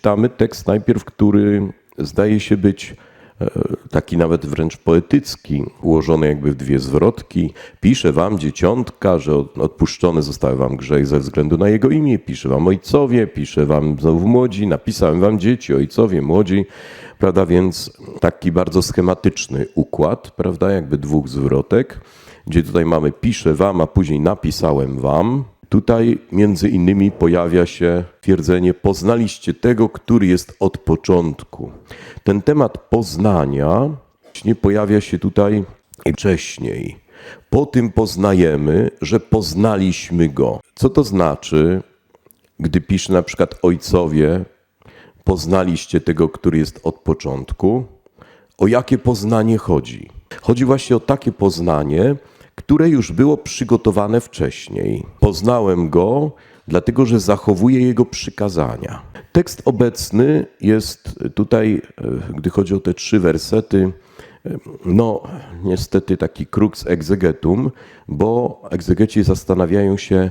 czytamy tekst najpierw, który zdaje się być e, taki nawet wręcz poetycki, ułożony jakby w dwie zwrotki. Pisze wam dzieciątka, że odpuszczone zostały wam grzechy ze względu na jego imię. Pisze wam ojcowie, pisze wam znowu młodzi, napisałem wam dzieci, ojcowie, młodzi. Prawda, więc taki bardzo schematyczny układ, prawda, jakby dwóch zwrotek, gdzie tutaj mamy piszę wam, a później napisałem wam. Tutaj między innymi pojawia się twierdzenie poznaliście tego, który jest od początku. Ten temat poznania nie pojawia się tutaj wcześniej. Po tym poznajemy, że poznaliśmy go. Co to znaczy, gdy pisze na przykład ojcowie, poznaliście tego, który jest od początku? O jakie poznanie chodzi? Chodzi właśnie o takie poznanie, które już było przygotowane wcześniej. Poznałem go, dlatego że zachowuje jego przykazania. Tekst obecny jest tutaj, e, gdy chodzi o te trzy wersety, e, no, niestety taki crux exegetum, bo egzegeci zastanawiają się,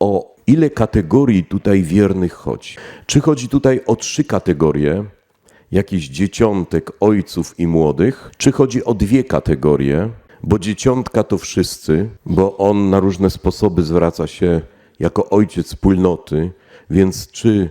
o ile kategorii tutaj wiernych chodzi. Czy chodzi tutaj o trzy kategorie, jakichś dzieciątek, ojców i młodych, czy chodzi o dwie kategorie, bo dzieciątka to wszyscy, bo on na różne sposoby zwraca się jako ojciec wspólnoty, więc czy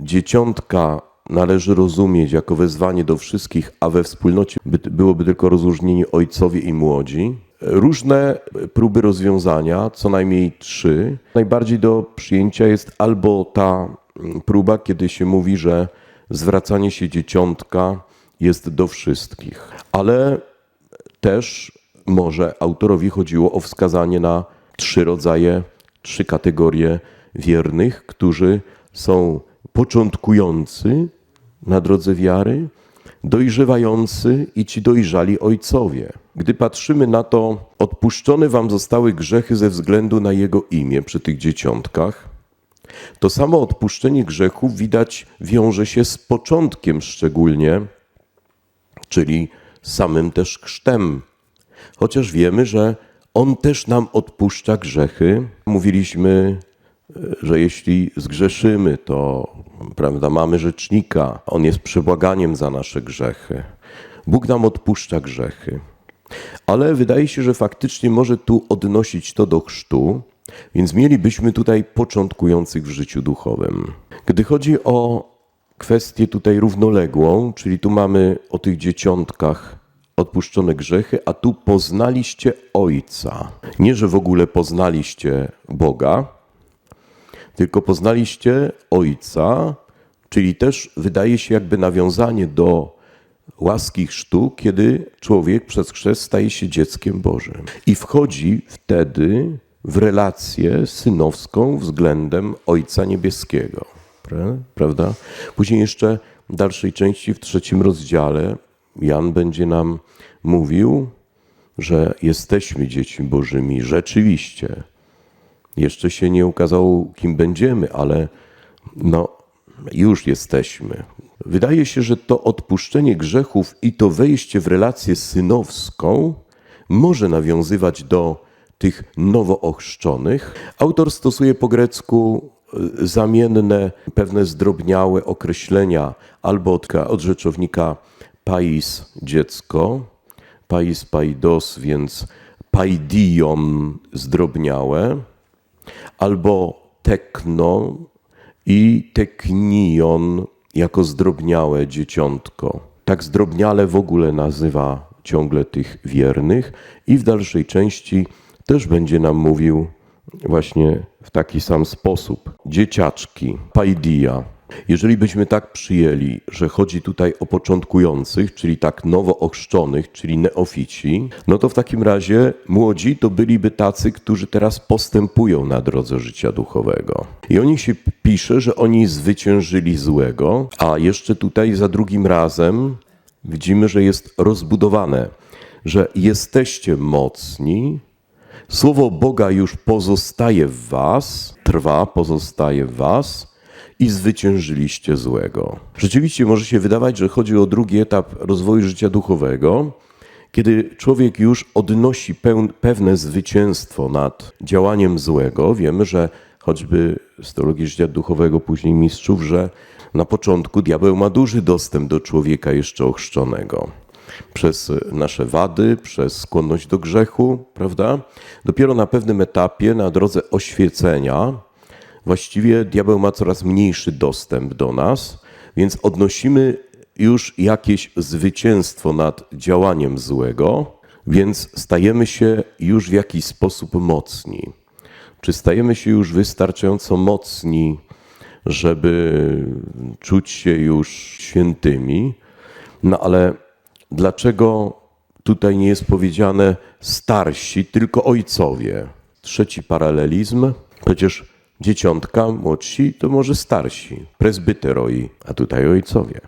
dzieciątka należy rozumieć jako wezwanie do wszystkich, a we wspólnocie byłoby tylko rozróżnienie ojcowie i młodzi? Różne próby rozwiązania, co najmniej trzy. Najbardziej do przyjęcia jest albo ta próba, kiedy się mówi, że zwracanie się dzieciątka jest do wszystkich, ale też może autorowi chodziło o wskazanie na trzy rodzaje, trzy kategorie wiernych, którzy są początkujący na drodze wiary, dojrzewający i ci dojrzali ojcowie. Gdy patrzymy na to, odpuszczone wam zostały grzechy ze względu na Jego imię przy tych dzieciątkach, to samo odpuszczenie grzechów widać wiąże się z początkiem szczególnie, czyli samym też chrztem chociaż wiemy, że On też nam odpuszcza grzechy. Mówiliśmy, e, że jeśli zgrzeszymy, to prawda, mamy rzecznika, On jest przebłaganiem za nasze grzechy. Bóg nam odpuszcza grzechy. Ale wydaje się, że faktycznie może tu odnosić to do chrztu, więc mielibyśmy tutaj początkujących w życiu duchowym. Gdy chodzi o kwestię tutaj równoległą, czyli tu mamy o tych dzieciątkach odpuszczone grzechy, a tu poznaliście Ojca. Nie, że w ogóle poznaliście Boga, tylko poznaliście Ojca, czyli też wydaje się jakby nawiązanie do łaski chrztu, kiedy człowiek przez chrzest staje się dzieckiem Bożym i wchodzi wtedy w relację synowską względem Ojca Niebieskiego. Prawda? Później jeszcze w dalszej części, w trzecim rozdziale, Jan będzie nam mówił, że jesteśmy dziećmi Bożymi rzeczywiście. Jeszcze się nie ukazało, kim będziemy, ale no, już jesteśmy. Wydaje się, że to odpuszczenie grzechów i to wejście w relację synowską może nawiązywać do tych nowo ochrzczonych. Autor stosuje po grecku e, zamienne, pewne zdrobniałe określenia albo od, od rzeczownika pais dziecko, pais paidos, więc paidion zdrobniałe, albo tekno i teknion jako zdrobniałe dzieciątko. Tak zdrobniale w ogóle nazywa ciągle tych wiernych i w dalszej części też będzie nam mówił właśnie w taki sam sposób. Dzieciaczki, paidia, jeżeli byśmy tak przyjęli, że chodzi tutaj o początkujących, czyli tak nowo ochrzczonych, czyli neofici, no to w takim razie młodzi to byliby tacy, którzy teraz postępują na drodze życia duchowego. I o nich się pisze, że oni zwyciężyli złego, a jeszcze tutaj za drugim razem widzimy, że jest rozbudowane, że jesteście mocni, Słowo Boga już pozostaje w Was, trwa, pozostaje w Was, i zwyciężyliście złego. Rzeczywiście może się wydawać, że chodzi o drugi etap rozwoju życia duchowego, kiedy człowiek już odnosi pewne zwycięstwo nad działaniem złego. Wiemy, że choćby z teologii życia duchowego, później mistrzów, że na początku diabeł ma duży dostęp do człowieka jeszcze ochrzczonego. Przez nasze wady, przez skłonność do grzechu, prawda? Dopiero na pewnym etapie, na drodze oświecenia, właściwie diabeł ma coraz mniejszy dostęp do nas, więc odnosimy już jakieś zwycięstwo nad działaniem złego, więc stajemy się już w jakiś sposób mocni. Czy stajemy się już wystarczająco mocni, żeby czuć się już świętymi? No ale dlaczego tutaj nie jest powiedziane starsi, tylko ojcowie? Trzeci paralelizm. Przecież dzieciątka, młodsi to może starsi, prezbyteroi, a tutaj ojcowie.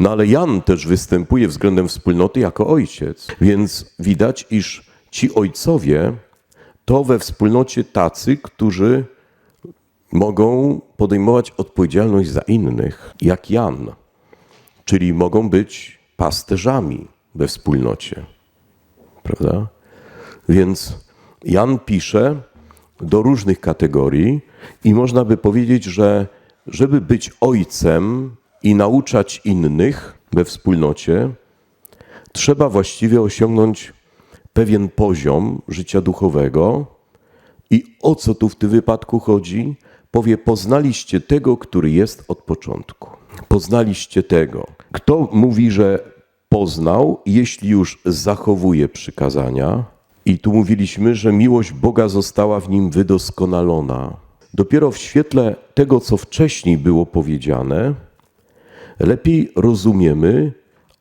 No ale Jan też występuje względem wspólnoty jako ojciec, więc widać, iż ci ojcowie to we wspólnocie tacy, którzy mogą podejmować odpowiedzialność za innych, jak Jan, czyli mogą być pasterzami we wspólnocie. Prawda? Więc Jan pisze do różnych kategorii i można by powiedzieć, że żeby być ojcem i nauczać innych we wspólnocie, trzeba właściwie osiągnąć pewien poziom życia duchowego. I o co tu w tym wypadku chodzi? Powie: Poznaliście tego, który jest od początku. Poznaliście tego. Kto mówi, że poznał, jeśli już zachowuje przykazania? I tu mówiliśmy, że miłość Boga została w nim wydoskonalona. Dopiero w świetle tego, co wcześniej było powiedziane, lepiej rozumiemy,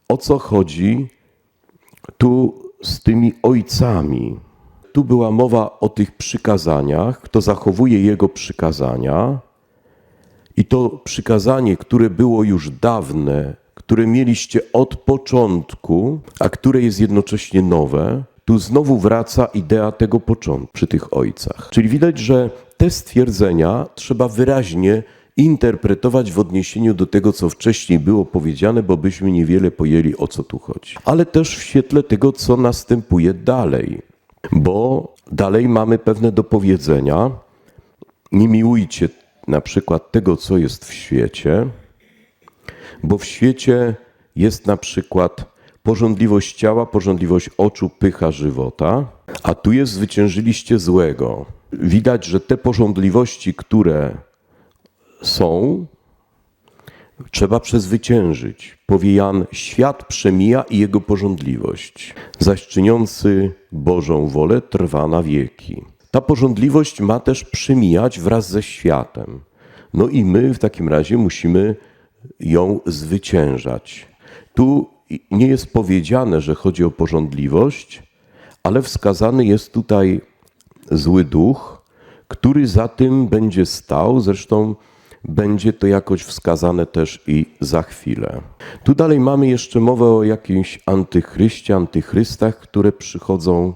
o co chodzi tu z tymi ojcami. Tu była mowa o tych przykazaniach, kto zachowuje Jego przykazania. I to przykazanie, które było już dawne, które mieliście od początku, a które jest jednocześnie nowe, tu znowu wraca idea tego początku przy tych ojcach. Czyli widać, że te stwierdzenia trzeba wyraźnie interpretować w odniesieniu do tego, co wcześniej było powiedziane, bo byśmy niewiele pojęli, o co tu chodzi. Ale też w świetle tego, co następuje dalej. Bo dalej mamy pewne dopowiedzenia. Nie miłujcie na przykład tego, co jest w świecie, bo w świecie jest na przykład porządliwość ciała, porządliwość oczu, pycha żywota, a tu jest zwyciężyliście złego. Widać, że te porządliwości, które są, trzeba przezwyciężyć. Powie Jan, świat przemija i jego porządliwość, zaś czyniący Bożą wolę trwa na wieki. Ta porządliwość ma też przemijać wraz ze światem. No i my w takim razie musimy ją zwyciężać. Tu nie jest powiedziane, że chodzi o porządliwość, ale wskazany jest tutaj zły duch, który za tym będzie stał. Zresztą będzie to jakoś wskazane też i za chwilę. Tu dalej mamy jeszcze mowę o jakimś antychryście, antychrystach, które przychodzą,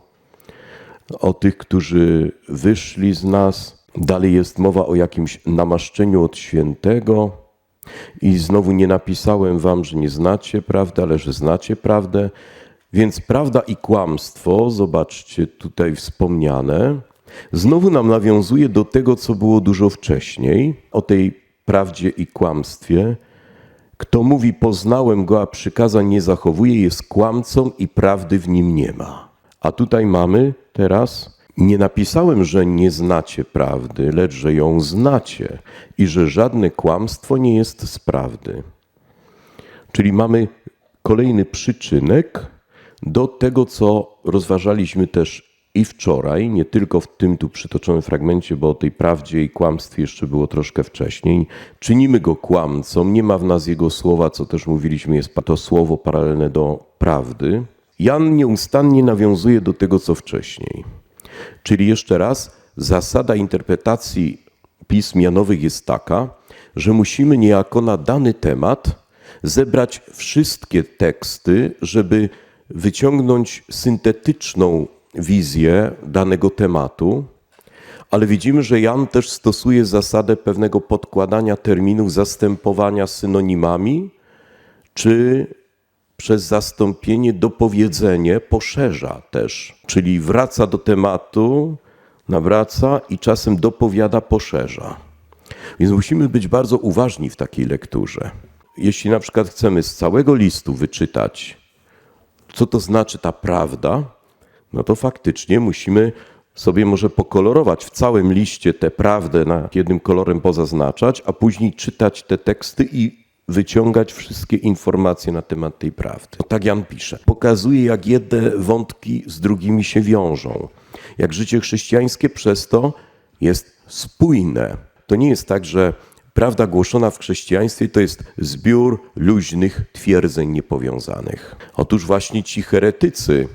o tych, którzy wyszli z nas. Dalej jest mowa o jakimś namaszczeniu od świętego. I znowu nie napisałem wam, że nie znacie prawdy, ale że znacie prawdę. Więc prawda i kłamstwo, zobaczcie tutaj wspomniane, znowu nam nawiązuje do tego, co było dużo wcześniej, o tej prawdzie i kłamstwie. Kto mówi, poznałem go, a przykazań nie zachowuje, jest kłamcą i prawdy w nim nie ma. A tutaj mamy teraz nie napisałem, że nie znacie prawdy, lecz że ją znacie i że żadne kłamstwo nie jest z prawdy. Czyli mamy kolejny przyczynek do tego, co rozważaliśmy też i wczoraj, nie tylko w tym tu przytoczonym fragmencie, bo o tej prawdzie i kłamstwie jeszcze było troszkę wcześniej. Czynimy go kłamcą, nie ma w nas jego słowa, co też mówiliśmy, jest to słowo paralelne do prawdy. Jan nieustannie nawiązuje do tego, co wcześniej. Czyli jeszcze raz, zasada interpretacji pism Janowych jest taka, że musimy niejako na dany temat zebrać wszystkie teksty, żeby wyciągnąć syntetyczną wizję danego tematu, ale widzimy, że Jan też stosuje zasadę pewnego podkładania terminów, zastępowania synonimami, czy przez zastąpienie dopowiedzenie poszerza też, czyli wraca do tematu, nawraca i czasem dopowiada, poszerza. Więc musimy być bardzo uważni w takiej lekturze. Jeśli na przykład chcemy z całego listu wyczytać, co to znaczy ta prawda, no to faktycznie musimy sobie może pokolorować w całym liście tę prawdę na jednym kolorem pozaznaczać, a później czytać te teksty i wyciągać wszystkie informacje na temat tej prawdy. Tak Jan pisze. Pokazuje, jak jedne wątki z drugimi się wiążą. Jak życie chrześcijańskie przez to jest spójne. To nie jest tak, że prawda głoszona w chrześcijaństwie to jest zbiór luźnych twierdzeń niepowiązanych. Otóż właśnie ci heretycy,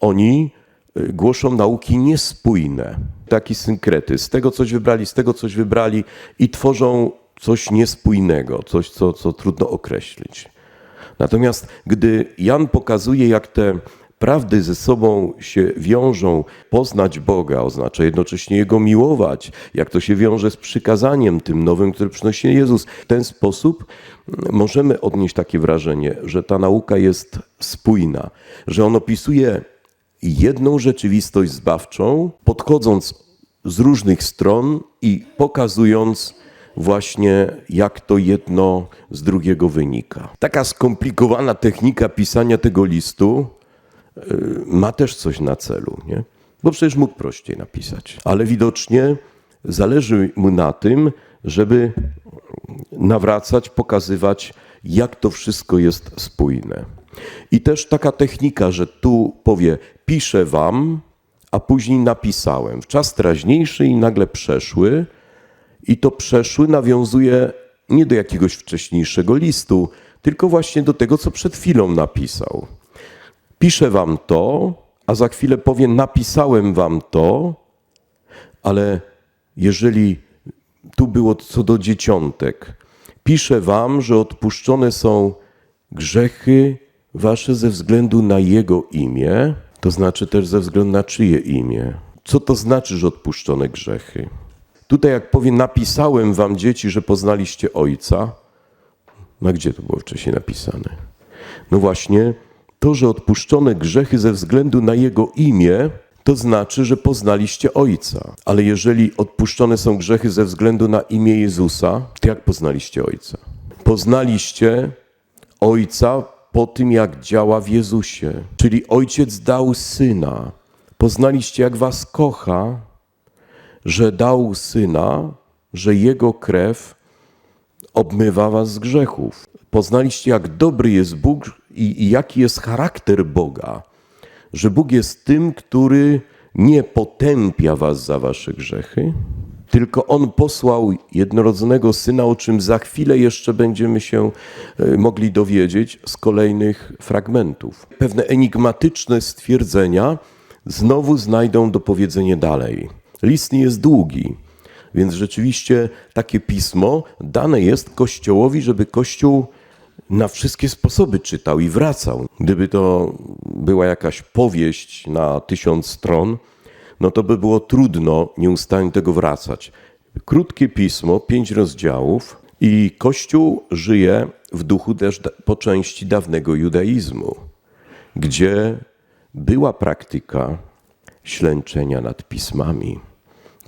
oni y, głoszą nauki niespójne. Taki synkretyzm. Z tego coś wybrali, z tego coś wybrali i tworzą coś niespójnego, coś, co, co trudno określić. Natomiast gdy Jan pokazuje, jak te prawdy ze sobą się wiążą, poznać Boga oznacza jednocześnie Jego miłować, jak to się wiąże z przykazaniem tym nowym, które przynosi Jezus. W ten sposób możemy odnieść takie wrażenie, że ta nauka jest spójna, że on opisuje jedną rzeczywistość zbawczą, podchodząc z różnych stron i pokazując, właśnie jak to jedno z drugiego wynika. Taka skomplikowana technika pisania tego listu y, ma też coś na celu, nie? Bo przecież mógł prościej napisać, ale widocznie zależy mu na tym, żeby nawracać, pokazywać, jak to wszystko jest spójne. I też taka technika, że tu powie, piszę wam, a później napisałem. W czas teraźniejszy i nagle przeszły, i to przeszły nawiązuje nie do jakiegoś wcześniejszego listu, tylko właśnie do tego, co przed chwilą napisał. Piszę wam to, a za chwilę powie: Napisałem wam to, ale jeżeli tu było co do dzieciątek, piszę wam, że odpuszczone są grzechy wasze ze względu na Jego imię, to znaczy też ze względu na czyje imię. Co to znaczy, że odpuszczone grzechy? Tutaj jak powie, napisałem wam dzieci, że poznaliście Ojca, no gdzie to było wcześniej napisane? No właśnie, to, że odpuszczone grzechy ze względu na Jego imię, to znaczy, że poznaliście Ojca. Ale jeżeli odpuszczone są grzechy ze względu na imię Jezusa, to jak poznaliście Ojca? Poznaliście Ojca po tym, jak działa w Jezusie. Czyli Ojciec dał Syna. Poznaliście, jak Was kocha, że dał syna, że jego krew obmywa was z grzechów. Poznaliście, jak dobry jest Bóg i, i jaki jest charakter Boga. Że Bóg jest tym, który nie potępia was za wasze grzechy, tylko On posłał jednorodzonego Syna, o czym za chwilę jeszcze będziemy się e, mogli dowiedzieć z kolejnych fragmentów. Pewne enigmatyczne stwierdzenia znowu znajdą dopowiedzenie dalej. List nie jest długi, więc rzeczywiście takie pismo dane jest Kościołowi, żeby Kościół na wszystkie sposoby czytał i wracał. Gdyby to była jakaś powieść na tysiąc stron, no to by było trudno nieustannie tego wracać. Krótkie pismo, pięć rozdziałów i Kościół żyje w duchu też po części dawnego judaizmu, gdzie była praktyka ślęczenia nad pismami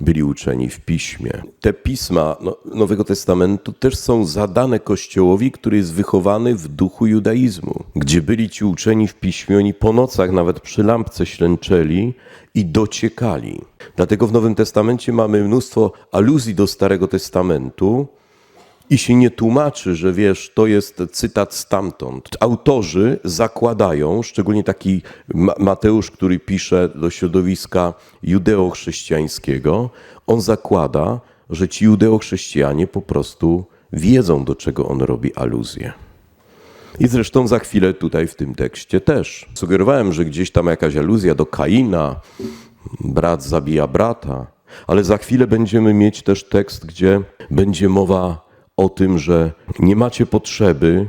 byli uczeni w piśmie. Te pisma no, Nowego Testamentu też są zadane Kościołowi, który jest wychowany w duchu judaizmu, gdzie byli ci uczeni w piśmie, oni po nocach nawet przy lampce ślęczeli i dociekali. Dlatego w Nowym Testamencie mamy mnóstwo aluzji do Starego Testamentu, i się nie tłumaczy, że wiesz, to jest cytat stamtąd. Autorzy zakładają, szczególnie taki Mateusz, który pisze do środowiska judeo-chrześcijańskiego, on zakłada, że ci judeo-chrześcijanie po prostu wiedzą, do czego on robi aluzję. I zresztą za chwilę tutaj w tym tekście też. Sugerowałem, że gdzieś tam jakaś aluzja do Kaina, brat zabija brata, ale za chwilę będziemy mieć też tekst, gdzie będzie mowa o tym, że nie macie potrzeby,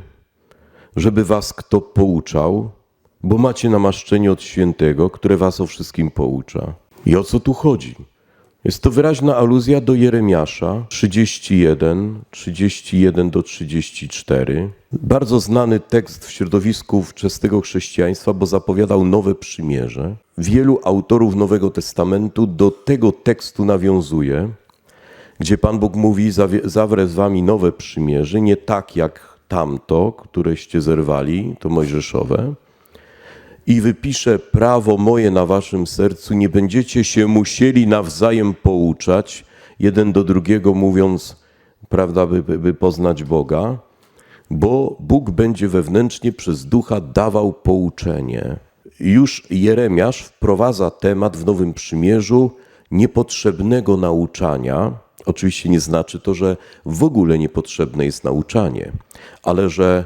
żeby was kto pouczał, bo macie namaszczenie od świętego, które was o wszystkim poucza. I o co tu chodzi? Jest to wyraźna aluzja do Jeremiasza 31, 31 do 34. Bardzo znany tekst w środowisku wczesnego chrześcijaństwa, bo zapowiadał nowe przymierze. Wielu autorów Nowego Testamentu do tego tekstu nawiązuje, gdzie Pan Bóg mówi: "Zawie- Zawrę z wami nowe przymierze, nie tak jak tamto, któreście zerwali, to mojżeszowe i wypiszę prawo moje na waszym sercu, nie będziecie się musieli nawzajem pouczać, jeden do drugiego mówiąc, prawda, by, by poznać Boga, bo Bóg będzie wewnętrznie przez ducha dawał pouczenie. Już Jeremiasz wprowadza temat w Nowym Przymierzu niepotrzebnego nauczania. Oczywiście nie znaczy to, że w ogóle niepotrzebne jest nauczanie, ale że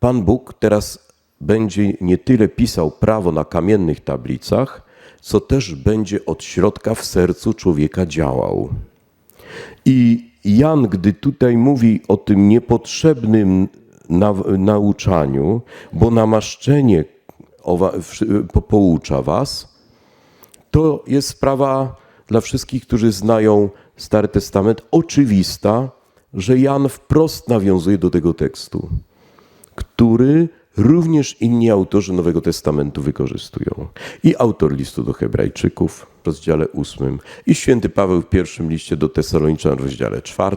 Pan Bóg teraz będzie nie tyle pisał prawo na kamiennych tablicach, co też będzie od środka w sercu człowieka działał. I Jan, gdy tutaj mówi o tym niepotrzebnym na, nauczaniu, bo namaszczenie owa, poucza was, to jest sprawa dla wszystkich, którzy znają Stary Testament, oczywista, że Jan wprost nawiązuje do tego tekstu który również inni autorzy Nowego Testamentu wykorzystują. I autor listu do Hebrajczyków w rozdziale 8, i święty Paweł w pierwszym liście do Tesaloniczan w rozdziale 4,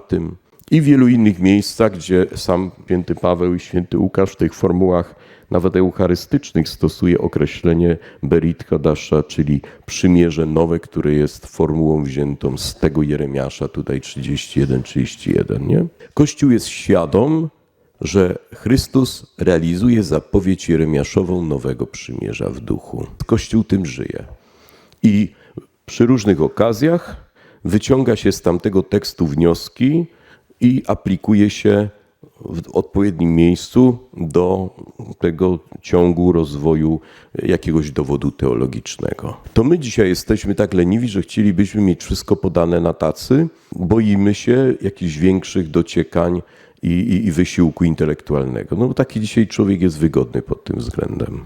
i w wielu innych miejscach, gdzie sam święty Paweł i święty Łukasz w tych formułach nawet eucharystycznych stosuje określenie Berit Hadasza, czyli przymierze nowe, które jest formułą wziętą z tego Jeremiasza, tutaj 31-31. Nie? Kościół jest świadom, że Chrystus realizuje zapowiedź Jeremiaszową nowego przymierza w duchu. Kościół tym żyje. I przy różnych okazjach wyciąga się z tamtego tekstu wnioski i aplikuje się w odpowiednim miejscu do tego ciągu rozwoju jakiegoś dowodu teologicznego. To my dzisiaj jesteśmy tak leniwi, że chcielibyśmy mieć wszystko podane na tacy, boimy się jakichś większych dociekań i, i, i wysiłku intelektualnego. No bo taki dzisiaj człowiek jest wygodny pod tym względem.